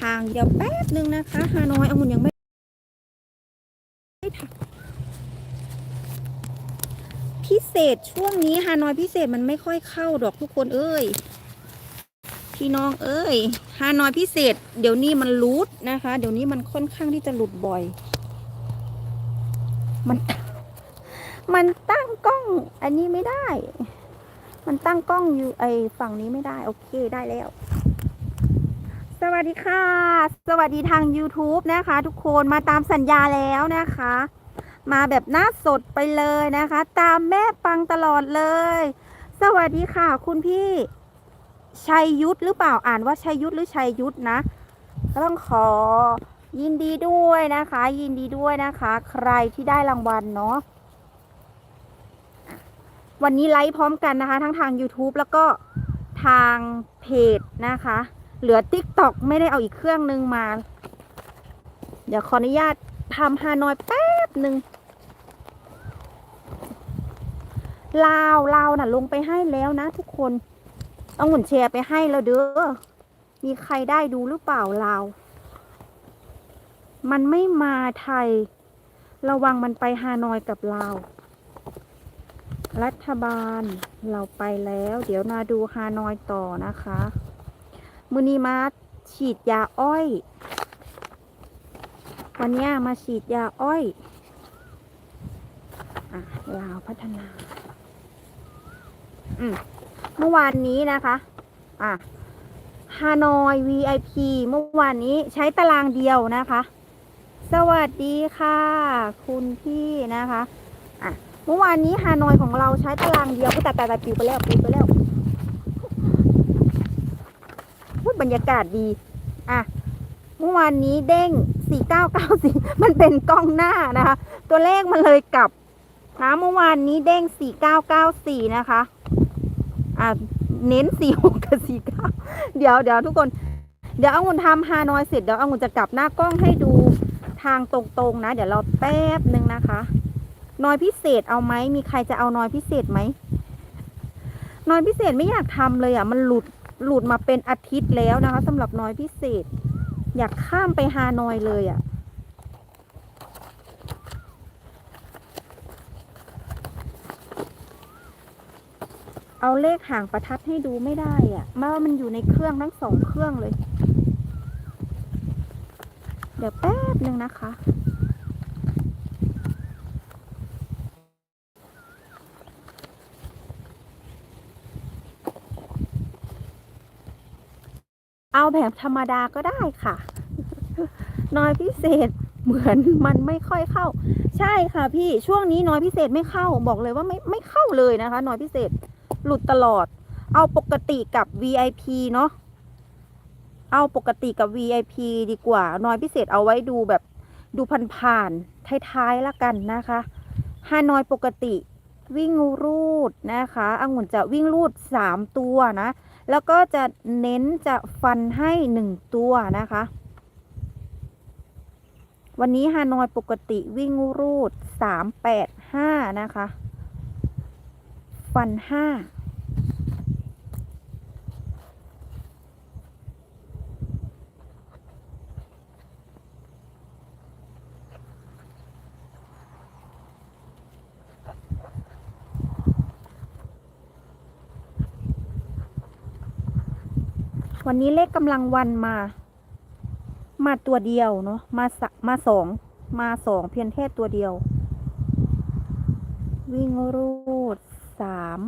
ทางเดี๋ยวแป๊บนึงนะคะฮานอยองุ่นยังไม่ไม่ทำพิเศษช่วงนี้ฮานอยพิเศษมันไม่ค่อยเข้าดอกทุกคนเอ้ยพี่น้องเอ้ยฮานอยพิเศษ เดี๋ยวนี้มันรูดนะคะ เดี๋ยวนี้มันค่อนข้างที่จะหลุดบ่อย มัน มันตั้งกล้อง อันนี้ไม่ได้ มันตั้งกล้องอยู่ไอฝั่งนี้ไม่ได้ โอเคได้แล้ว สวัสดีค่ะ สวัสดีทาง YouTube นะคะ ทุกคนมาตามสัญญาแล้วนะคะ มาแบบหน้าสดไปเลยนะคะ ตามแม่ปังตลอดเลย สวัสดีค่ะ คุณพี่ชัยยุทธหรือเปล่าอ่านว่าชัยยุทธหรือชัยยุทธนะก็ต้องขอยินดีด้วยนะคะ ยินดีด้วยนะคะ ใครที่ได้รางวัลเนาะอะวันนี้ไลฟ์พร้อมกันนะคะ ทั้งทาง YouTube แล้วก็ทางเพจนะคะ เหลือ TikTok ไม่ได้เอาอีกเครื่องนึงมา เดี๋ยวขออนุญาตทำฮานอยแป๊บหนึ่งลาวลาวน่ะ ลงไปให้แล้วนะทุกคนเอาหุ่นแชร์ไปให้แล้วเด้อมีใครได้ดูหรือเปล่าลาว มันไม่มาไทย ระวังมันไปฮานอยกับลาว รัฐบาลเราไปแล้ว เดี๋ยวมาดูฮานอยต่อนะคะ มือนี้มาฉีดยาอ้อย วันนี้มาฉีดยาอ้อยอลาวพัฒนา อืมเมื่อวานนี้นะคะ อะฮานอย VIP เมื่อวานนี้ใช้ตารางเดียวนะคะ สวัสดีค่ะ คุณพี่นะคะ อะ เมื่อวานนี้ฮานอยของเราใช้ตารางเดียวก็แต่แต่แต่ปิวไปแล้วปิวไปแล้วพูด บรรยากาศดี อะ เมื่อวานนี้เด้ง 4994 มันเป็นกล้องหน้านะคะ ตัวเลขมันเลยกลับนะเมื่อวานนี้เด้ง 4994 นะคะ อะ เน้น 46 กับ 49 เดี๋ยวเดี๋ยวทุกคน เดี๋ยวเอางุนทำฮานอยเสร็จ เดี๋ยวเอางุนจะกลับหน้ากล้องให้ดูทางตรงๆนะ เดี๋ยวเราแป๊บหนึ่งนะคะนอยพิเศษเอาไหมมีใครจะเอานอยพิเศษไหมนอยพิเศษไม่อยากทำเลยอะ มันหลุด หลุดมาเป็นอาทิตย์แล้วนะคะสำหรับน้อยพิเศษ อยากข้ามไปฮานอยเลยอะเอาเลขห่างประทัดให้ดูไม่ได้อะมาว่ามันอยู่ในเครื่องทั้งสองเครื่องเลย เดี๋ยวแป๊บหนึ่งนะคะ เอาแบบธรรมดาก็ได้ค่ะ น้อยพิเศษเหมือนมันไม่ค่อยเข้า ใช่ค่ะ พี่ช่วงนี้น้อยพิเศษไม่เข้าบอกเลยว่าไม่ไม่เข้าเลยนะคะ น้อยพิเศษหลุดตลอด เอาปกติกับ VIP เนาะเอาปกติกับ VIP ดีกว่า น้อยพิเศษเอาไว้ดูแบบดูผ่านๆท้ายๆละกันนะคะฮานอยปกติวิ่งรูดนะคะองุ่นจะวิ่งรูด 3 ตัวนะ แล้วก็จะเน้นจะฟันให้หนึ่งตัวนะคะ วันนี้ฮานอยปกติวิ่งรูดสามแปดห้านะคะ ฟันห้า วันนี้เลขกำลังวันมา มาตัวเดียวเนาะมาสมาสองมาสองเพียงแค่ตัวเดียว วิ่งรูดสาม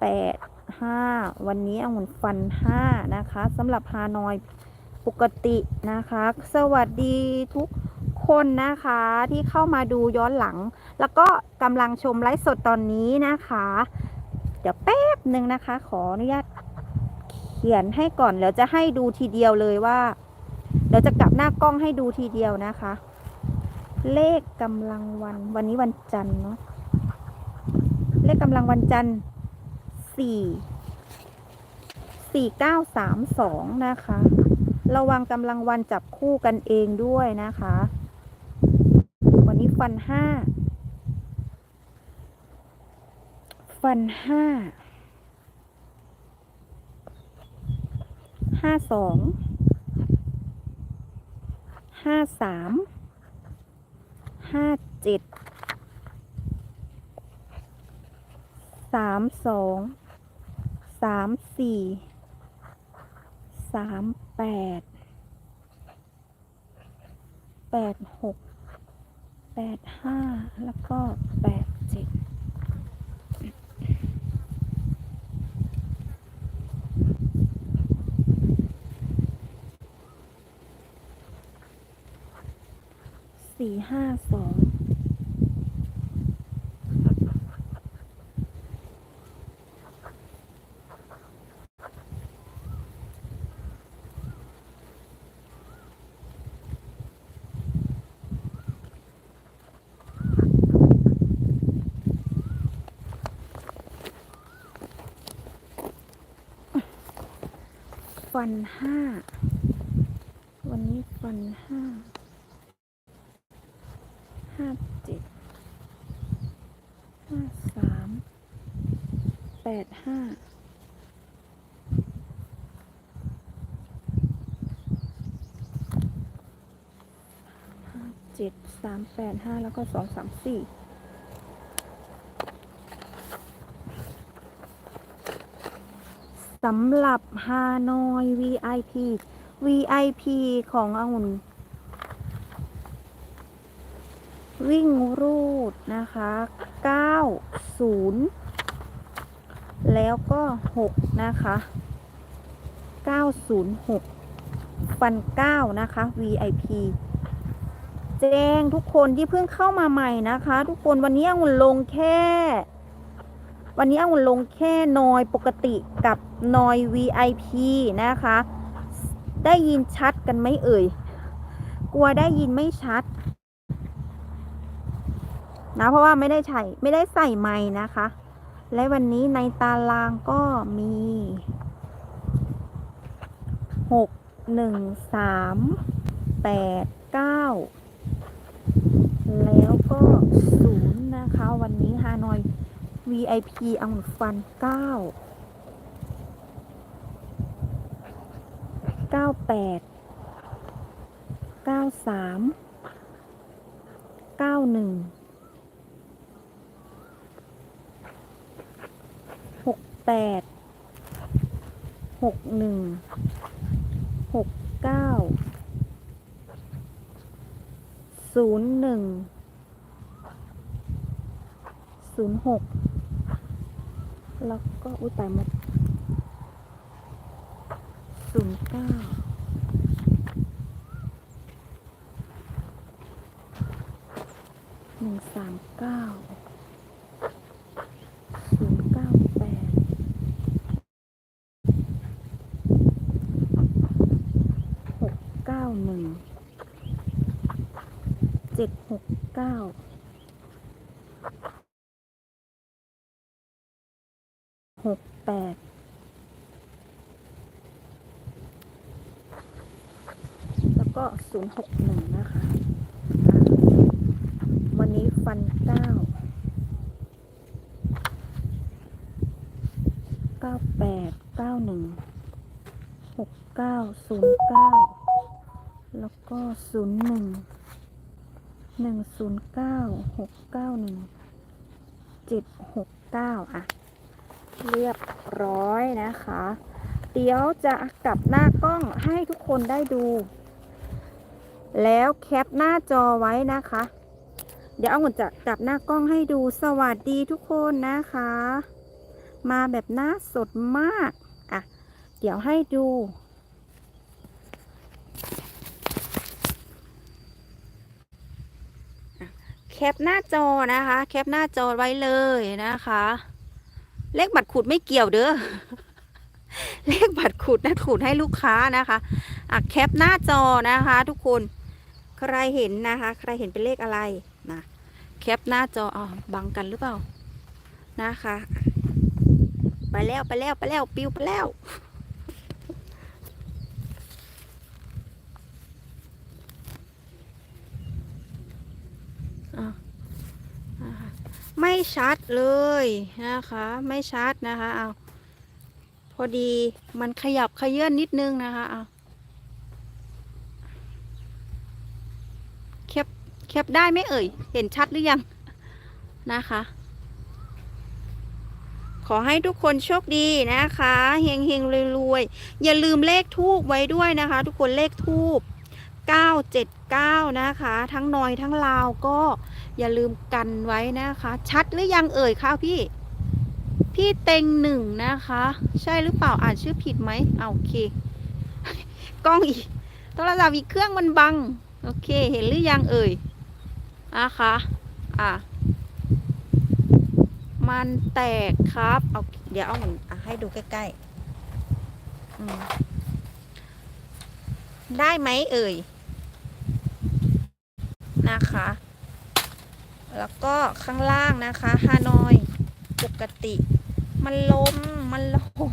แปดห้าวันนี้องุ่นฟันห้านะคะสำหรับฮานอยปกตินะคะ สวัสดีทุกคนนะคะที่เข้ามาดูย้อนหลัง แล้วก็กำลังชมไลฟ์สดตอนนี้นะคะ เดี๋ยวแป๊บหนึ่งนะคะ ขออนุญาต ขียนให้ก่อนแล้วจะให้ดูทีเดียวเลยว่าเดี๋ยวจะกลับหน้ากล้องให้ดูทีเดียวนะคะ เลขกำลังวัน วันนี้วันจันทร์เนาะเลขกำลังวันจันทร์สี่สี่เก้าสามสองนะคะ ระวังกำลังวันจับคู่กันเองด้วยนะคะ วันนี้ฟันห้าฟันห้า ห้า สอง ห้าสาม ห้าเจ็ด สามสอง สามสี่ สามแปด แปดหก แปดห้า แล้วก็แปดเจ็ด สี่ห้าสองฟันห้า วันนี้ฟันห้าห้าเจ็ดห้าสามแปด ห้าเจ็ดสามแปดห้าแล้วก็สองสามสี่สำหรับฮานอย VIP VIP ขององุ่นวิ่งรูดนะคะ 90 แล้วก็ 6 นะคะ 906 ฟัน 9 นะคะ VIP แจ้งทุกคนที่เพิ่งเข้ามาใหม่นะคะ ทุกคนวันนี้องุ่นลงแค่ วันนี้องุ่นลงแค่นอยปกติกับนอย VIP นะคะ ได้ยินชัดกันไหมเอ่ย กลัวได้ยินไม่ชัดนะเพราะว่าไม่ได้ใส่ไม่ได้ใส่ไม้นะคะ และวันนี้ในตารางก็มีหกหนึ่งสามแปดเก้าแล้วก็ศูนย์นะคะ วันนี้ฮานอย VIP อังุ่นฟันเก้าเก้าแปดเก้าสามเก้าหนึ่ง หก แปดหกหนึ่งหกเก้าศูนย์หนึ่งศูนย์หกแล้วก็อุ้ยตายหมดศูนย์เก้าหนึ่งสามเก้า ศูนย์เก้าแปด หกเก้าหนึ่ง เจ็ดหกเก้าหกแปดแล้วก็ศูนย์หกหนึ่งนะคะ วันนี้ฟันเก้าเก้าแปดเก้าหนึ่งหกเก้าศูนย์เก้าแล้วก็ศูนย์หนึ่ง ศูนย์เก้าหกเก้าหนึ่งเจ็ดหกเก้าอะ เรียบร้อยนะคะ เดี๋ยวจะกลับหน้ากล้องให้ทุกคนได้ดู แล้วแคปหน้าจอไว้นะคะ เดี๋ยวเอาหมดจะกลับหน้ากล้องให้ดูสวัสดีทุกคนนะคะ มาแบบหน้าสดมาก อะ เดี๋ยวให้ดู แคปหน้าจอนะคะ แคปหน้าจอไว้เลยนะคะ เลขบัตรขูดไม่เกี่ยวเด้อเลขบัตรขูดนะขูดให้ลูกค้านะคะอะแคปหน้าจอนะคะ ทุกคนใครเห็นนะคะ ใครเห็นเป็นเลขอะไรนะแคปหน้าจออ๋อบังกันหรือเปล่านะคะ ไปแล้วไปแล้วไปแล้วปิวไปแล้ว อะอะ ไม่ชัดเลยนะคะ ไม่ชัดนะคะเอาพอดีมันขยับขยื่นนิดนึงนะคะเอาแคปได้ไหมเอ่ย เห็นชัดหรือยังนะคะ ขอให้ทุกคนโชคดีนะคะเฮงเฮงรวยๆ อย่าลืมเลขทูบไว้ด้วยนะคะ ทุกคนเลขทูบ979 นะคะ ทั้งนอยทั้งลาวก็ อย่าลืมกันไว้นะคะ ชัดหรือยังเอ่ยคะพี่ พี่เต็งหนึ่งนะคะ ใช่หรือเปล่าอ่านชื่อผิดไหมเอาโอเค กล้องอีกโทรศัพท์อีกเครื่องมันบัง โอเค เห็นหรือยังเอ่ยนะคะอะมันแตกครับ เอาเดี๋ยวเอาหมุนอะให้ดูใกล้ๆ ได้ไหมเอ่ย นะคะ แล้วก็ข้างล่างนะคะฮานอยปกติ มันลมมันลม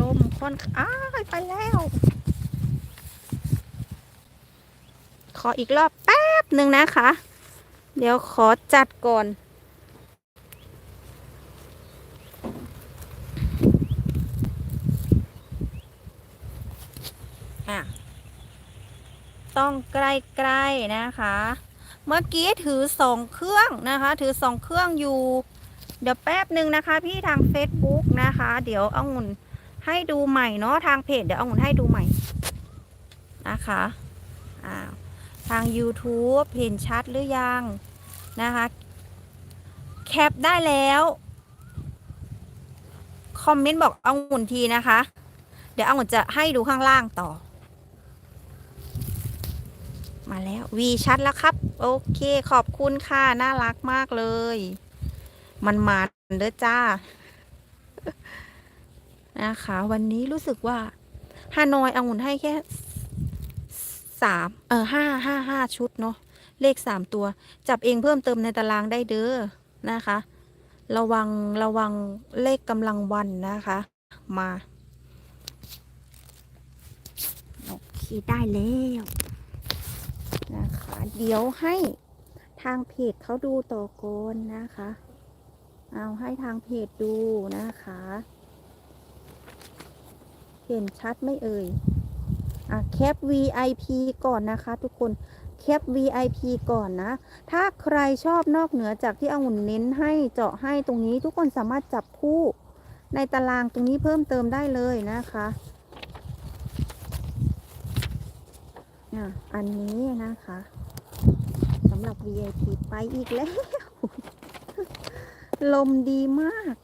ลมค่อนอ้ายไปแล้ว ขออีกรอบแป๊บหนึ่งนะคะ เดี๋ยวขอจัดก่อน อะ ต้อง ใกล้ๆนะคะ เมื่อกี้ถือสองเครื่องนะคะ ถือสองเครื่องอยู่ เดี๋ยวแป๊บหนึ่งนะคะพี่ทาง Facebook นะคะ เดี๋ยวเอางุ่นให้ดูใหม่เนาะทางเพจเดี๋ยวเอางุ่นให้ดูใหม่นะคะอ้าวทาง YouTube เห็นชัดหรือยังนะคะ แคปได้แล้วคอมเมนต์บอกเอางุ่นทีนะคะ เดี๋ยวเอางุ่นจะให้ดูข้างล่างต่อ มาแล้ววีชัดแล้วครับ โอเคขอบคุณค่ะน่ารักมากเลย มันมาเด้อจ้า นะคะ วันนี้รู้สึกว่าฮานอยเอางุ่นให้แค่สามเออห้าห้าห้าชุดเนาะเลขสามตัว จับเองเพิ่มเติมในตารางได้เด้อนะคะ ระวังระวังเลขกำลังวันนะคะ มา โอเค ได้แล้ว เดี๋ยวให้ทางเพจเขาดูต่อก่อนนะคะ เอาให้ทางเพจดูนะคะ เห็นชัดไม่เอ่ยอะแคป VIP ก่อนนะคะ ทุกคนแคป VIP ก่อนนะ ถ้าใครชอบนอกเหนือจากที่องุ่นเน้นให้เจาะให้ตรงนี้ทุกคนสามารถจับคู่ในตารางตรงนี้เพิ่มเติมได้เลยนะคะอะอันนี้นะคะำหรับ VIP ไปอีกแล้ว ลมดีมาก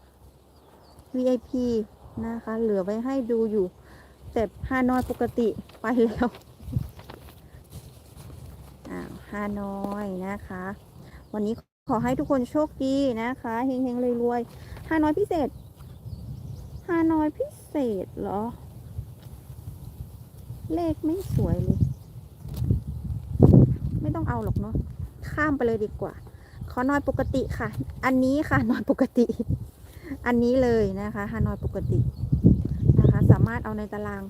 VIP นะคะ เหลือไว้ให้ดูอยู่ แต่ฮานอยปกติไปแล้วอ้าวฮานอยนะคะ วันนี้ขอให้ทุกคนโชคดีนะคะเฮงๆรวยๆฮานอยพิเศษฮานอยพิเศษเหรอ เลขไม่สวยเลย ไม่ต้องเอาหรอกเนาะ ข้ามไปเลยดีกว่า ขอนอยปกติค่ะ อันนี้ค่ะนอยปกติ อันนี้เลยนะคะฮานอยปกตินะคะ สามารถเอาในตาราง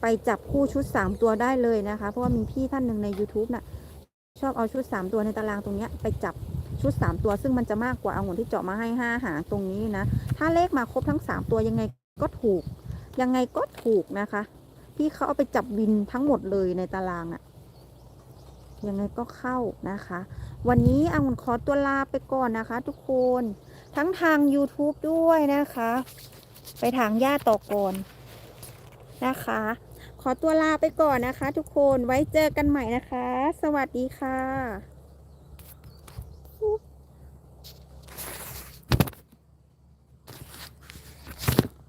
ไปจับคู่ชุด 3 ตัวได้เลยนะคะ เพราะว่ามีพี่ท่านหนึ่งใน YouTube น่ะชอบเอาชุด 3 ตัวในตารางตรงเนี้ยไปจับชุด 3 ตัว ซึ่งมันจะมากกว่าเอาหนที่เจาะมาให้ 5 หางตรงนี้นะ ถ้าเลขมาครบทั้ง 3 ตัวยังไงก็ถูก ยังไงก็ถูกนะคะ พี่เขาเอาไปจับบินทั้งหมดเลยในตารางอะ ยังไงก็เข้านะคะ วันนี้องุ่นขอตัวลาไปก่อนนะคะ ทุกคนทั้งทาง YouTube ด้วยนะคะ ไปทางย่าต่อก่อนนะคะ ขอตัวลาไปก่อนนะคะ ทุกคนไว้เจอกันใหม่นะคะ สวัสดีค่ะ